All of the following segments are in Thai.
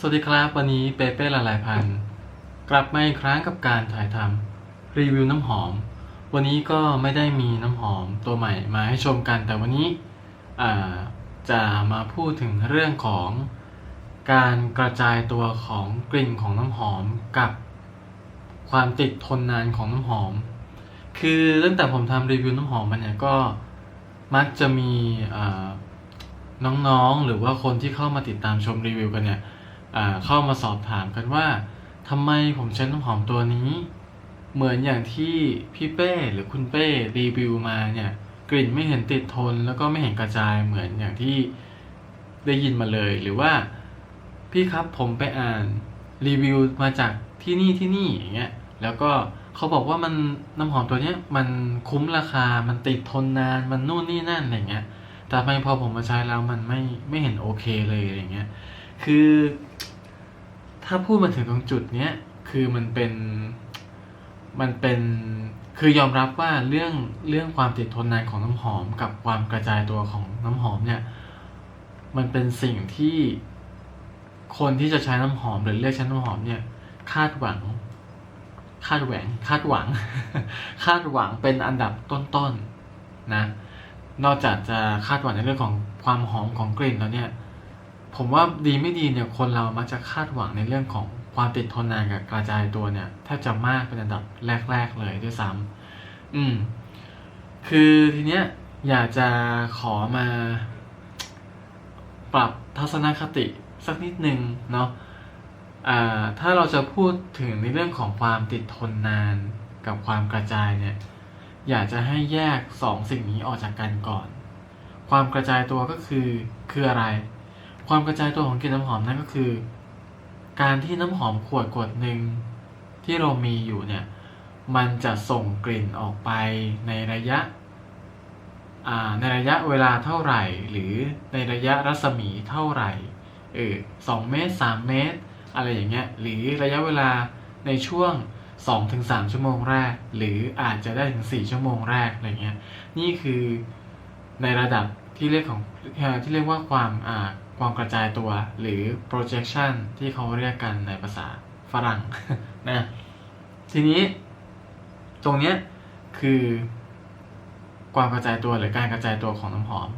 สวัสดีครับวันนี้เปเป้ละลายพันกลับมาอีกครั้งกับการถ่ายทำรีวิวน้ำหอม วันนี้ก็ไม่ได้มีน้ำหอมตัวใหม่มาให้ชมกัน แต่วันนี้จะมาพูดถึงเรื่องของการกระจายตัวของกลิ่นของน้ำหอมกับความติดทนนานของน้ำหอม คือตั้งแต่ผมทำรีวิวน้ำหอมมันเนี่ยก็มักจะมีน้องๆหรือว่าคนที่เข้ามาติดตามชมรีวิวกันเนี่ย เข้ามาสอบถามกันว่าทำไมผมใช้น้ำหอมตัวนี้ เหมือนอย่างที่พี่เป้หรือคุณเป้รีวิวมาเนี่ยกลิ่นไม่เห็นติดทนแล้วก็ไม่เห็นกระจายเหมือนอย่างที่ได้ยินมาเลยหรือว่า พี่ครับผมไปอ่านรีวิวมาจากที่นี่ที่นี่อย่างเงี้ยแล้วก็เขาบอกว่ามันน้ำหอมตัวเนี้ยมันคุ้มราคามันติดทนนานมันนู่นนี่นั่นอะไรเงี้ยแต่ทำไมพอผมมาใช้แล้วมันไม่ไม่เห็นโอเคเลยอะไรเงี้ย คือ ถ้าพูดมาถึงตรงจุดเนี้ยคือมันเป็นมันเป็นคือยอมรับว่าเรื่องเรื่องความติดทนนานของน้ำหอมกับความกระจายตัวของน้ำหอมเนี่ย มันเป็นสิ่งที่คนที่จะใช้น้ำหอมหรือเลือกใช้น้ำหอมเนี่ย คาดหวัง คาดแหวงคาดหวัง คาดหวังเป็นอันดับต้นๆนะ นอกจากจะคาดหวังในเรื่องของความหอมของกลิ่นแล้วเนี่ย ผมว่าดีไม่ดีเนี่ยคนเรามักจะคาดหวังในเรื่องของความติดทนนานกับกระจายตัวเนี่ยแทบจะมากเป็นอันดับแรก ๆ เลยด้วยซ้ำอืม คือทีเนี้ยอยากจะขอมา ปรับทัศนคติสักนิดนึงเนาะอ่าถ้าเราจะพูดถึงในเรื่องของความติดทนนานกับความกระจายเนี่ย อยากจะให้แยกสองสิ่งนี้ออกจากกันก่อน ความกระจายตัวก็คือคืออะไร ความกระจายตัวของกลิ่นน้ำหอมนั่นก็คือ การที่น้ำหอมขวดขวดหนึ่งที่เรามีอยู่เนี่ย มันจะส่งกลิ่นออกไปในระยะในระยะเวลาเท่าไหร่ หรือในระยะรัศมีเท่าไหร่เออสองเมตรสามเมตร อะไรอย่างเงี้ยหรือระยะเวลาในช่วง 2-3 ชั่วโมงแรก หรืออาจจะได้ถึง 4 ชั่วโมงแรกอะไรเงี้ยนี่คือในระดับที่เรียกของที่เรียกว่าความอ่า ความกระจายตัวหรือ projection ที่เขาเรียกกันในภาษาฝรั่งนะทีนี้ ตรงเนี้ยคือความกระจายตัวหรือการกระจายตัวของน้ำหอม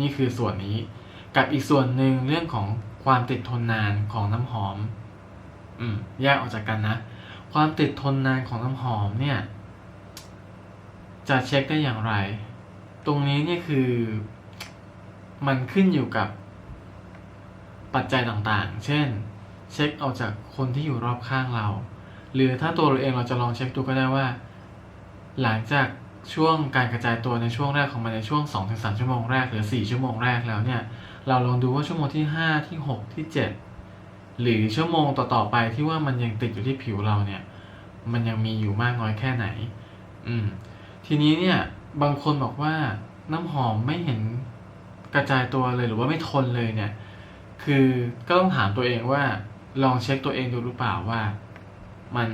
นี่คือส่วนนี้ กับอีกส่วนหนึ่งเรื่องของความติดทนนานของน้ำหอม อืมแยกออกจากกันนะ ความติดทนนานของน้ำหอมเนี่ย จะเช็คได้อย่างไร ตรงนี้เนี่ยคือ มันขึ้นอยู่กับ ปัจจัยต่างๆ เช่น เช็คเอาจากคนที่อยู่รอบข้างเรา หรือถ้าตัวเราเองเราจะลองเช็คดูก็ได้ว่า หลังจากช่วงการกระจายตัวในช่วงแรกของมันในช่วง 2-3 ชั่วโมงแรกหรือ 4 ชั่วโมงแรกแล้วเนี่ย เราลองดูว่าชั่วโมงที่ 5 ที่ 6 ที่ 7 หรือชั่วโมงต่อๆไปที่ว่ามันยังติดอยู่ที่ผิวเราเนี่ย มันยังมีอยู่มากน้อยแค่ไหน อืม ทีนี้เนี่ยบางคนบอกว่าน้ำหอมไม่เห็นกระจายตัวเลยหรือว่าไม่ทนเลยเนี่ย คือก็ต้องถามตัวเองว่า ลองเช็คตัวเองดูหรือเปล่าว่ามัน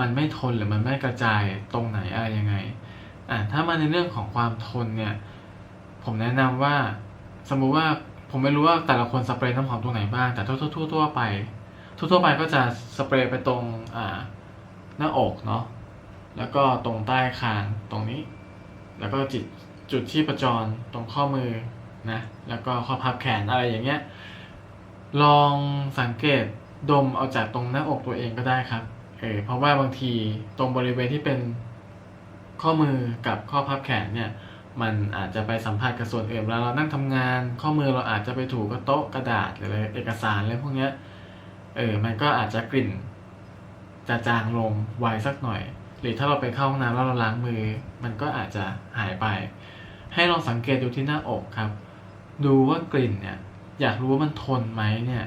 มันไม่ทนหรือมันไม่กระจายตรงไหนอะไรยังไงอะถ้ามาในเรื่องของความทนเนี่ย ผมแนะนำว่า สมมุติว่าผมไม่รู้ว่าแต่ละคนสเปรย์น้ำหอมตรงไหนบ้างแต่ทั่วทั่วทั่วๆไป ทั่วๆไปก็จะสเปรย์ไปตรงอ่าหน้าอกเนาะแล้วก็ตรงใต้คางตรงนี้ แล้วก็จุดจุดที่ประจรตรงข้อมือ นะแล้วก็ข้อพับแขนอะไรอย่างเงี้ยลองสังเกตดมเอาจากตรงหน้าอกตัวเองก็ได้ครับเออเพราะว่าบางทีตรงบริเวณที่เป็นข้อมือกับข้อพับแขนเนี่ยมันอาจจะไปสัมผัสกับส่วนอื่นเวลาเรานั่งทำงาน ข้อมือเราอาจจะไปถูกกับโต๊ะกระดาษหรืออะไรเอกสารอะไรพวกเนี้ยเออมันก็อาจจะกลิ่นจะจางลงไวสักหน่อย หรือถ้าเราไปเข้าห้องน้ำแล้วเราล้างมือ มันก็อาจจะหายไป ให้ลองสังเกตดูที่หน้าอกครับ ดูว่ากลิ่นเนี่ย อยากรู้ว่ามันทนไหมเนี่ย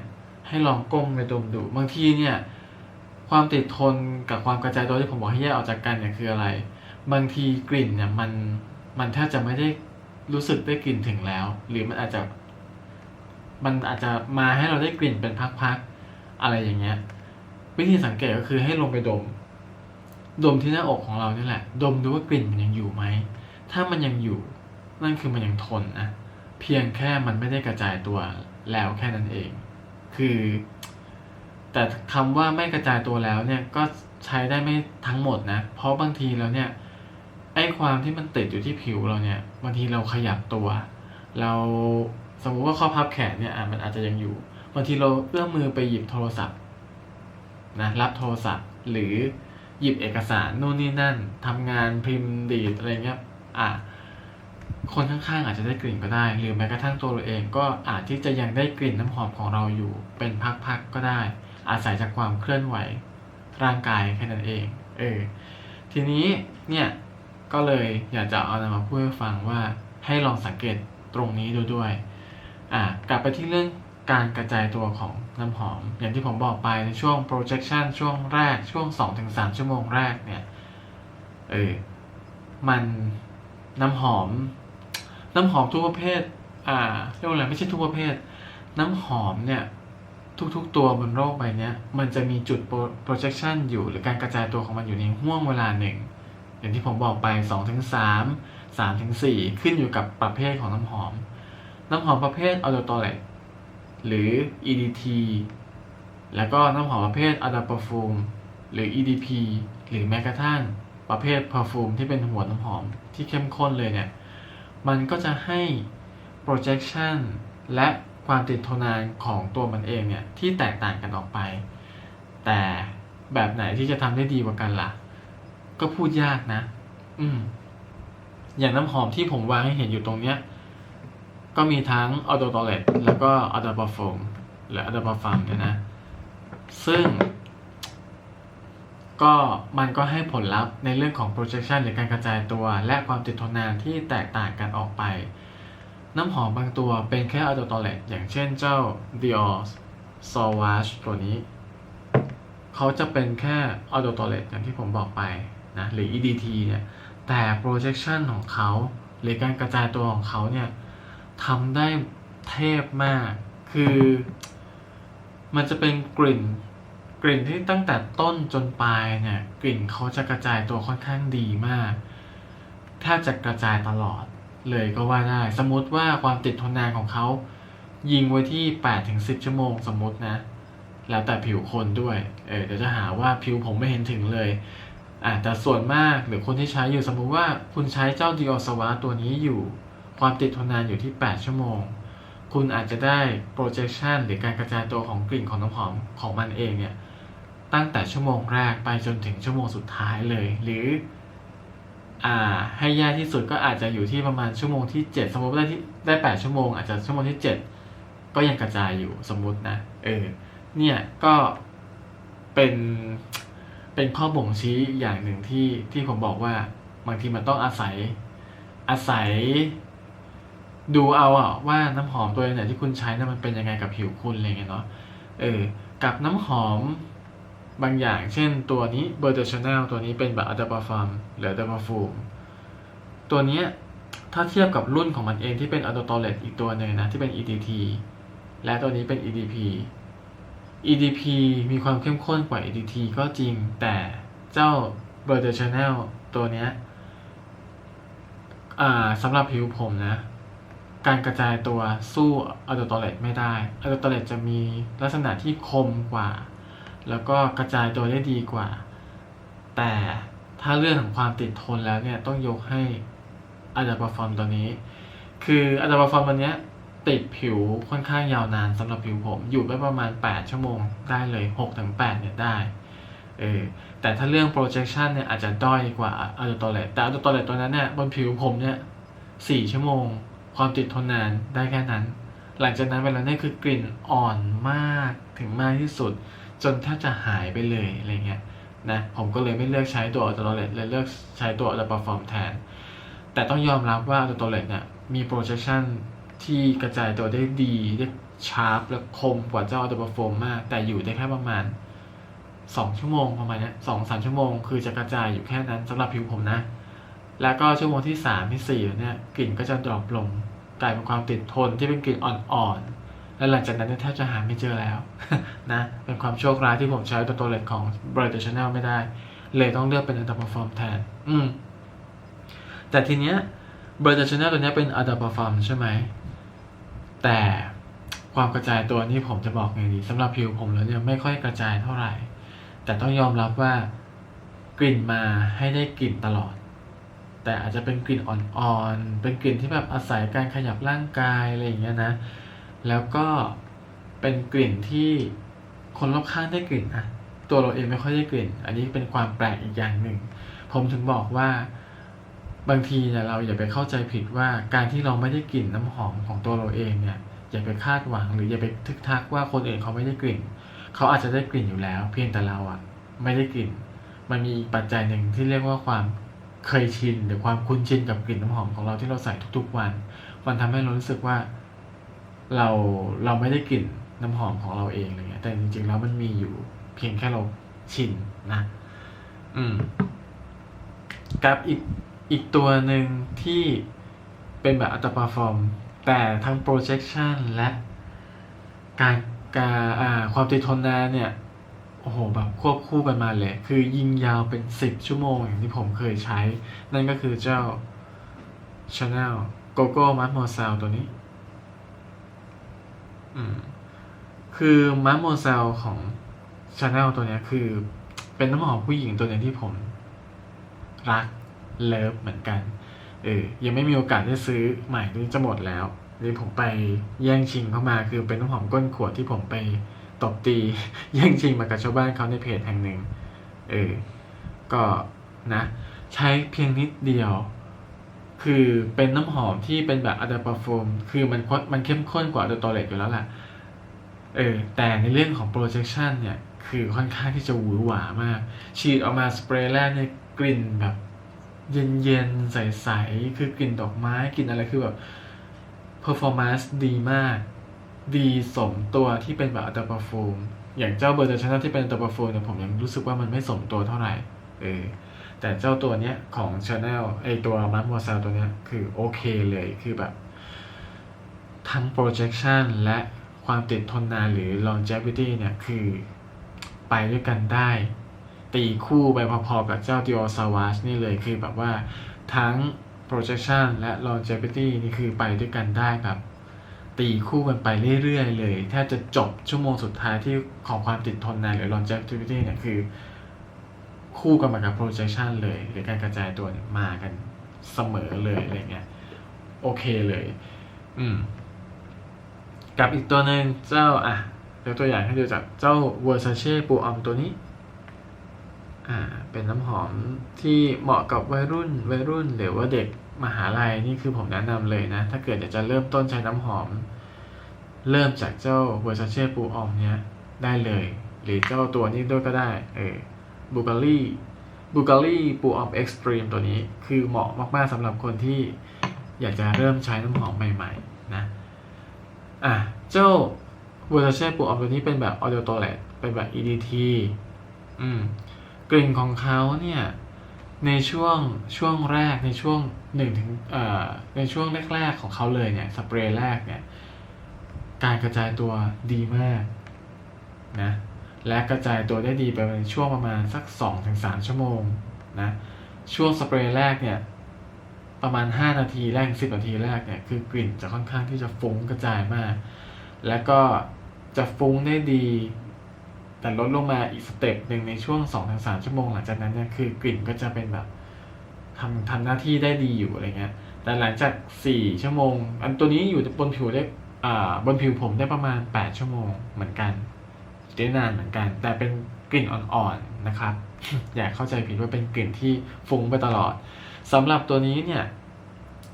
ให้ลองก้มไปดมดู บางทีเนี่ย ความติดทนกับความกระจายตัวที่ผมบอกให้แยกออกจากกันเนี่ยคืออะไร บางทีกลิ่นเนี่ยมันมันแทบจะไม่ได้รู้สึกได้กลิ่นถึงแล้ว หรือมันอาจจะ มันอาจจะมาให้เราได้กลิ่นเป็นพักๆอะไรอย่างเงี้ย วิธีสังเกตก็คือให้ลงไปดม ดมที่หน้าอกของเรานี่แหละ ดมดูว่ากลิ่นมันยังอยู่ไหม ถ้ามันยังอยู่ นั่นคือมันยังทนนะ เพียงแค่มันไม่ได้กระจายตัวแล้วแค่นั้นเอง คือ แต่คำว่าไม่กระจายตัวแล้วเนี่ยก็ใช้ได้ไม่ทั้งหมดนะ เพราะบางทีแล้วเนี่ยไอ้ความที่มันติดอยู่ที่ผิวเราเนี่ยบางทีเราขยับตัว เราสมมุติว่าข้อพับแขนเนี่ยมันอาจจะยังอยู่บางทีเราเอื้อมมือไปหยิบโทรศัพท์นะรับโทรศัพท์หรือหยิบเอกสารนู่นนี่นั่นทำงานพิมพ์ดีดอะไรเงี้ยอะ คนข้างๆอาจจะได้กลิ่นก็ได้ หรือแม้กระทั่งตัวเราเองก็อาจที่จะยังได้กลิ่นน้ำหอมของเราอยู่ เป็นพักๆก็ได้ อาศัยจากความเคลื่อนไหว ร่างกายแค่นั้นเอง เออ ทีนี้เนี่ยก็เลยอยากจะเอานำมาพูดให้ฟังว่าให้ลองสังเกตตรงนี้ดูด้วย อะกลับไปที่เรื่องการกระจายตัวของน้ำหอม อย่างที่ผมบอกไปในช่วง projection ช่วงแรกช่วง 2-3 ชั่วโมงแรกเนี่ย เออ มันน้ำหอม น้ำหอมทุกประเภท อ่าเรียกว่าอะไรไม่ใช่ทุกประเภท น้ำหอมเนี่ยทุกๆตัวบนโลกใบนี้มันจะมีจุด projection อยู่หรือการกระจายตัวของมันอยู่ในห่วงเวลาหนึ่ง อย่างที่ผมบอกไป 2-3 3-4 ขึ้นอยู่กับประเภทของน้ำหอม น้ำหอมประเภท a u d o t o l e t หรือ EDT แล้วก็น้ำหอมประเภท a d a Perfume หรือ EDP หรือแม้กระทั่งประเภท Perfume ที่เป็นหัวน้ำหอมที่เข้มข้นเลยเนี่ย มันก็จะให้ projection และความติดทนนานของตัวมันเองเนี่ยที่แตกต่างกันออกไป แต่แบบไหนที่จะทำได้ดีกว่ากันล่ะ ก็พูดยากนะ อืม อย่างน้ำหอมที่ผมวางให้เห็นอยู่ตรงเนี้ย ก็มีทั้ง a u d o t o l e t แล้วก็ a d a p a f o m หรือ a d a p a f a m เนี่ยนะ ซึ่ง ก็มันก็ให้ผลลัพธ์ในเรื่องของ projection หรือการกระจายตัว และความติดทนนานที่แตกต่างกันออกไป น้ำหอมบางตัวเป็นแค่ a u d o t o l e t อย่างเช่นเจ้า Dior Sauvage ตัวนี้ เขาจะเป็นแค่ a u d o t o l e t อย่างที่ผมบอกไปนะหรือ EDT เนี่ยแต่ projection ของเขาหรือการกระจายตัวของเขาเนี่ยทำได้เทพมาก คือ มันจะเป็นกลิ่น ลิ่นที่ตั้งแต่ต้นจนปลายเนี่ย กลิ่นเขาจะกระจายตัวค่อนข้างดีมากแทบจะกระจายตลอดเลยก็ว่าได้ สมมติว่าความติดทนนานของเขายิงไว้ที่8ถึง10 ชั่วโมงสมมตินะ แล้วแต่ผิวคนด้วย เออเดี๋ยวจะหาว่าผิวผมไม่เห็นถึงเลยอ่าแต่ส่วนมากหรือคนที่ใช้อยู่สมมุติว่าคุณใช้เจ้า Dior s a v a ตัวนี้อยู่ ความติดทนนานอยู่ที่ 8 ชั่วโมง คุณอาจจะได้ projection หรือการกระจายตัวของกลิ่นของน้ำหอมของมันเองเนี่ย ตั้งแต่ชั่วโมงแรกไปจนถึงชั่วโมงสุดท้ายเลย หรืออ่าให้แย่ที่สุดก็อาจจะอยู่ที่ประมาณชั่วโมงที่ 7 สมมติได้ที่ได้8ชั่วโมงอาจจะชั่วโมงที่ 7 ก็ยังกระจายอยู่สมมุตินะเออเนี่ยก็เป็นเป็นข้อบ่งชี้อย่างหนึ่งที่ที่ผมบอกว่าบางทีมันต้องอาศัยอาศัย ดูเอาอะว่าน้ำหอมตัวไหนที่คุณใช้นั้นมันเป็นยังไงกับผิวคุณอะไรเงี้ยเนาะเออกับน้ำหอม บางอย่าง เช่นตัวนี้ b e r t e Chanel ตัวนี้เป็นแบบ a d a p a f a m หรือ a d a p a f u m ตัวนี้ถ้าเทียบกับรุ่นของมันเองที่เป็น a d o t o l e t อีกตัวหนึ่งนะ ที่เป็น EDT และตัวนี้เป็น EDP EDP มีความเข้มข้นกว่า EDT ก็จริงแต่เจ้า b e r t e Chanel ตัวเนี้ยสำหรับผิวผมนะ การกระจายตัวสู้อะโดโตเลตไม่ได้อะโดโตเลตจะมีลักษณะที่คมกว่า แล้วก็กระจายตัวได้ดีกว่า แต่ถ้าเรื่องของความติดทนแล้วเนี่ยต้องยกให้อะดาปฟอร์มตัวนี้ คืออะดาปฟอร์มตัวนี้ติดผิวค่อนข้างยาวนานสำหรับผิวผม อยู่ไปประมาณ 8 ชั่วโมงได้เลย6ถึง8เนี่ยได้เออแต่ถ้าเรื่อง projection เนี่ยอาจจะด้อยกว่าอะโดโตเลตแต่อะโดโตเลตตัวนั้นเนี่ยบนผิวผมเนี่ยสี่ชั่วโมง ความติดทนนานได้แค่นั้น หลังจากนั้นเวลาเนี่ยคือกลิ่นอ่อนมากถึงมากที่สุด จนแทบจะหายไปเลยอะไรเงี้ยนะผมก็เลยไม่เลือกใช้ตัวอัลโตเลตเลยเลือกใช้ตัวอัลปาฟอร์มแทน แต่ต้องยอมรับว่าอัลโตเลตเนี่ยมี projection ที่กระจายตัวได้ดีได้ชาร์ปและคมกว่าเจ้าอัลปาฟอร์มมาก แต่อยู่ได้แค่ประมาณ 2 ชั่วโมงประมาณนี้สองสามชั่วโมง คือจะกระจายอยู่แค่นั้นสำหรับผิวผมนะ แล้วก็ชั่วโมงที่สามที่สี่เนี่ยกลิ่นก็จะดรอปลงกลายเป็นความติดทนที่เป็นกลิ่นอ่อนๆ และหลังจากนั้นแทบจะหาไม่เจอแล้วนะเป็นความโชคร้ายที่ผมใช้ตัวตัวเล็กของ b r i g h t Channel ไม่ได้ เลยต้องเลือกเป็น a d a p a f o r m แทน อืม แต่ทีเนี้ย b r i g h t Channel ตัวเนี้ยเป็น a d a p a f o r m ใช่ไหม แต่ความกระจายตัวนี่ผมจะบอกไงดีสำหรับผิวผมแล้วเนี่ยไม่ค่อยกระจายเท่าไหร่ แต่ต้องยอมรับว่ากลิ่นมาให้ได้กลิ่นตลอด แต่อาจจะเป็นกลิ่นอ่อนๆ เป็นกลิ่นที่แบบอาศัยการขยับร่างกายอะไรอย่างเงี้ยนะ แล้วก็เป็นกลิ่นที่คนรอบข้างได้กลิ่นนะตัวเราเองไม่ค่อยได้กลิ่น อันนี้เป็นความแปลกอีกอย่างหนึ่ง ผมถึงบอกว่าบางทีเนี่ยเราอย่าไปเข้าใจผิดว่าการที่เราไม่ได้กลิ่นน้ำหอมของตัวเราเองเนี่ยอย่าไปคาดหวังหรืออย่าไปทึกทักว่าคนอื่นเขาไม่ได้กลิ่น เขาอาจจะได้กลิ่นอยู่แล้ว เพียงแต่เราอะไม่ได้กลิ่น มันมีอีกปัจจัยหนึ่งที่เรียกว่าความเคยชินหรือความคุ้นชินกับกลิ่นน้ำหอมของเราที่เราใส่ทุกๆวัน มันทำให้เรารู้สึกว่า เราเราไม่ได้กลิ่นน้ำหอมของเราเองอะไรเงี้ยแต่จริงๆแล้วมันมีอยู่เพียงแค่เราชินนะ อืมกับอีกอีกตัวหนึ่งที่เป็นแบบอัตราฟอร์ม แต่ทั้ง projection และการการอ่าความติดทนนานเนี่ย โอ้โห แบบควบคู่กันมาเลย คือยิงยาวเป็น 10 ชั่วโมงอย่างที่ผมเคยใช้ นั่นก็คือเจ้า Chanel Coco Mademoiselle ตัวนี้ คือ Mademoiselle ของ Chanel ตัวเนี้ยคือเป็นน้ำหอมผู้หญิงตัวนึงที่ผม รักเลิฟเหมือนกัน เออ ยังไม่มีโอกาสได้ซื้อใหม่นี่จะหมดแล้วนี่ผมไปแย่งชิงเข้ามาคือเป็นน้ำหอมก้นขวดที่ผมไปตบตีแย่งชิงมากับชาวบ้านเขาในเพจแห่งหนึ่ง เออ ก็นะ ใช้เพียงนิดเดียว คือเป็นน้ำหอมที่เป็นแบบอัลดาปาโฟมคือมันค่อนมันเข้มข้นกว่าอัลดาตอเลตอยู่แล้วแหละเออแต่ในเรื่องของ projection เนี่ยคือค่อนข้างที่จะหวือหวามาก ฉีดออกมาสเปรย์แรกเนี่ยกลิ่นแบบ เย็นๆ ใสๆ คือกลิ่นดอกไม้กลิ่นอะไรคือแบบ performance ดีมาก ดีสมตัวที่เป็นแบบอัลตราปาฟูมอย่างเจ้าเบอร์เดอร์ชนที่เป็นอัลตราปาฟูมเนี่ยผมยังรู้สึกว่ามันไม่สมตัวเท่าไหร่ เออ แต่เจ้าตัวเนี้ยของ Chanel ไอตัวมัดมัวซาตัวเนี้ยคือโอเคเลยคือแบบทั้ง projection และความติดทนนานหรือ longevity เนี่ยคือไปด้วยกันได้ ตีคู่ไปพอๆกับเจ้า Dior Sauvage นี่เลยคือแบบว่าทั้ง projection และ longevity นี่คือไปด้วยกันได้แบบตีคู่กันไปเรื่อยๆเลยแทบจะจบชั่วโมงสุดท้ายที่ของความติดทนนานหรือ longevity เนี่ยคือ คู่กันมากับ projection เลย หรือการกระจายตัวเนี่ยมากันเสมอเลยอะไรเงี้ยโอเคเลย อืม กับอีกตัวหนึ่งเจ้า อะยกตัวอย่างให้ดูจากเจ้า Versace ปูออมตัวนี้ อ่า เป็นน้ำหอมที่เหมาะกับวัยรุ่น วัยรุ่น หรือว่าเด็กมหาลัยนี่คือผมแนะนำเลยนะ ถ้าเกิดอยากจะเริ่มต้นใช้น้ำหอม เริ่มจากเจ้า Versace ปูออมเนี้ยได้เลย หรือเจ้าตัวนี้ด้วยก็ได้ เออ บูก a รี่บูก a รี่ปูออมเอ็กซ์ตรีมตัวนี้คือเหมาะมากๆสำหรับคนที่อยากจะเริ่มใช้น้ำหอมใหม่ๆนะอะเจ้า Versace ปูออมตัวนี้เป็นแบบ Audio Toilet เป็นแบบ EDT อืมกลิ่นของเขาเนี่ยในช่วงช่วงแรกในช่วงหนึ่งถึงเอ่อในช่วงแรก ๆ ของเขาเลยเนี่ยสเปรย์แรกเนี่ยการกระจายตัวดีมากนะ และกระจายตัวได้ดีไปในช่วงประมาณสัก 2-3 ชั่วโมงนะช่วงสเปรย์แรกเนี่ยประมาณ 5 นาทีแรก 10 นาทีแรกเนี่ยคือกลิ่นจะค่อนข้างที่จะฟุ้งกระจายมาก และก็จะฟุ้งได้ดี แต่ลดลงมาอีกสเต็ปหนึ่งในช่วง 2-3 ชั่วโมงหลังจากนั้นเนี่ยคือกลิ่นก็จะเป็นแบบทำทำหน้าที่ได้ดีอยู่อะไรเงี้ยแต่หลังจาก 4 ชั่วโมง อันตัวนี้อยู่บนผิวได้บนผิวผมได้ประมาณ 8 ชั่วโมงเหมือนกัน ได้นานเหมือนกัน แต่เป็นกลิ่นอ่อนๆนะครับ อย่าเข้าใจผิดว่าเป็นกลิ่นที่ฟุ้งไปตลอดสำหรับตัวนี้เนี่ย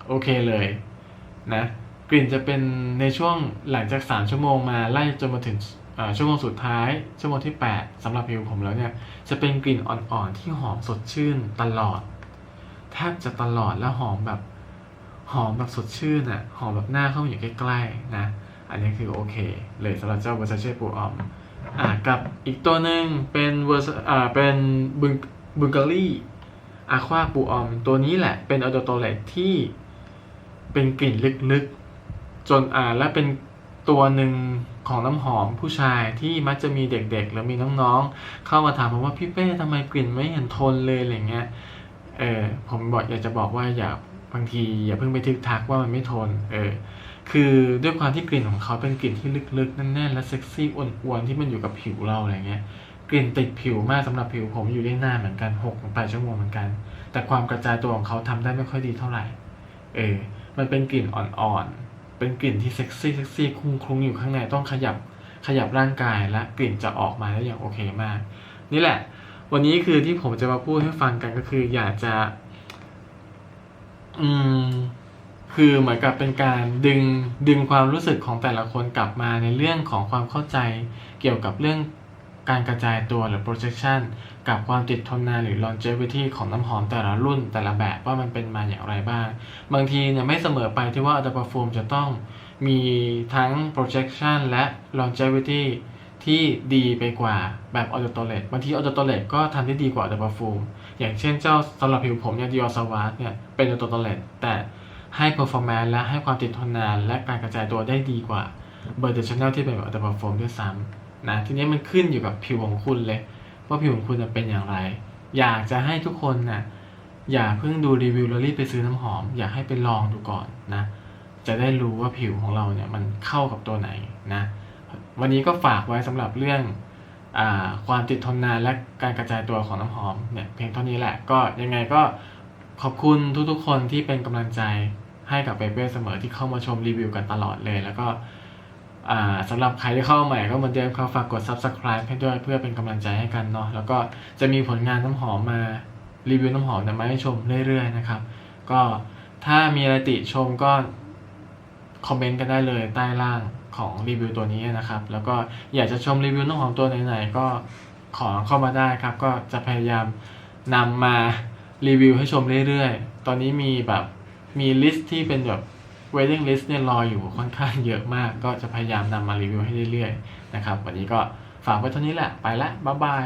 โอเคเลยนะกลิ่นจะเป็นในช่วงหลังจาก 3 ชั่วโมงมาไล่จนมาถึงชั่วโมงสุดท้าย ชั่วโมงที่ 8สำหรับผิวผมแล้วเนี่ยจะเป็นกลิ่นอ่อนๆที่หอมสดชื่นตลอด แทบจะตลอดแล้วหอมแบบหอมแบบสดชื่นอะ่ะหอมแบบหน้าเข้ามาอยู่ใกล้ๆนะ อันนี้คือโอเค เลยสำหรับเจ้า Versace ปูออม อ่ากับอีกตัวหนึ่งเป็นเวอร์อ่าเป็นบึงบึงกาลี่อาควาปูออมตัวนี้แหละเป็นอ u โดโตเลตที่เป็นกลิ่นลึกๆ จนอ่าและเป็นตัวหนึ่งของน้ำหอมผู้ชายที่มักจะมีเด็กๆ แล้วมีน้องๆ เข้ามาถามผมว่าพี่เป้ทำไมกลิ่นไม่เห็นทนเลยอะไรเงี้ยเออผมบอกอยากจะบอกว่าอย่าบางทีอย่าเพิ่งไปทึกทักว่ามันไม่ทน เออ คือด้วยความที่กลิ่นของเขาเป็นกลิ่นที่ลึกๆแน่นๆและเซ็กซี่อ้วนๆที่มันอยู่กับผิวเราอะไรเงี้ยกลิ่นติดผิวมากสำหรับผิวผมอยู่ได้นานเหมือนกันหกถึงแปดชั่วโมงเหมือนกัน แต่ความกระจายตัวของเขาทำได้ไม่ค่อยดีเท่าไหร่ เออ มันเป็นกลิ่นอ่อนๆ เป็นกลิ่นที่เซ็กซี่เซ็กซี่คุ้งคลุ้งอยู่ข้างในต้องขยับขยับร่างกายและกลิ่นจะออกมาได้อย่างโอเคมาก นี่แหละ วันนี้คือที่ผมจะมาพูดให้ฟังกันก็คือ อยากจะ อืม คือเหมือนกับเป็นการดึงดึงความรู้สึกของแต่ละคนกลับมาในเรื่องของความเข้าใจ เกี่ยวกับเรื่องการกระจายตัวหรือ projection กับความติดทนนานหรือ longevity ของน้ำหอมแต่ละรุ่นแต่ละแบบว่ามันเป็นมาอย่างไรบ้าง บางทีเนี่ยไม่เสมอไปที่ว่า Ultra Perfume จะต้องมีทั้ง projection และ longevity ที่ดีไปกว่าแบบ Auto Toilet บางที Auto Toilet ก็ทำได้ดีกว่า Ultra Perfume อย่างเช่นเจ้าสำหรับผิวผมเนี่ย Dior Sauvage เนี่ยเป็น Auto Toilet แต่ ให้ performance และให้ความติดทนนานและการกระจายตัวได้ดีกว่า b e r t Chanel ที่เป็นแบบ Ultra Perfume ด้วยซ้ำนะทีนี้มันขึ้นอยู่กับผิวของคุณเลย ว่าผิวของคุณจะเป็นอย่างไร อยากจะให้ทุกคนนะ่ะอย่าเพิ่งดูรีวิวแล้วรีบไปซื้อน้ำหอม อยากให้ไปลองดูก่อนนะ จะได้รู้ว่าผิวของเราเนี่ยมันเข้ากับตัวไหนนะวันนี้ก็ฝากไว้สำหรับเรื่องอาความติดทนนานและการกระจายตัวของน้ำหอมเนี่ยเพียงเท่านี้แหละก็ยังไงก็ขอบคุณทุกๆคนที่เป็นกำลังใจ ให้กับเบเบ้เสมอที่เข้ามาชมรีวิวกันตลอดเลย แล้วก็สำหรับใครที่เข้าใหม่ก็เหมือนเดิมครับฝากกด subscribe ให้ด้วยเพื่อเป็นกำลังใจให้กันเนาะแล้วก็จะมีผลงานน้ำหอมมารีวิวน้ำหอมมาให้ชมเรื่อยๆนะครับ ก็ถ้ามีอะไรติชมก็คอมเมนต์กันได้เลยใต้ล่างของรีวิวตัวนี้นะครับ แล้วก็อยากจะชมรีวิวน้ำหอมตัวไหนๆก็ขอเข้ามาได้ครับ ก็จะพยายามนำมารีวิวให้ชมเรื่อยๆ ตอนนี้มีแบบ มีลิสต์ที่เป็นแบบ waiting list เนี่ยรออยู่ค่อนข้างเยอะมาก ก็จะพยายามนำมารีวิวให้เรื่อยๆนะครับ วันนี้ก็ฝากไว้เท่านี้แหละ ไปละบ๊ายบาย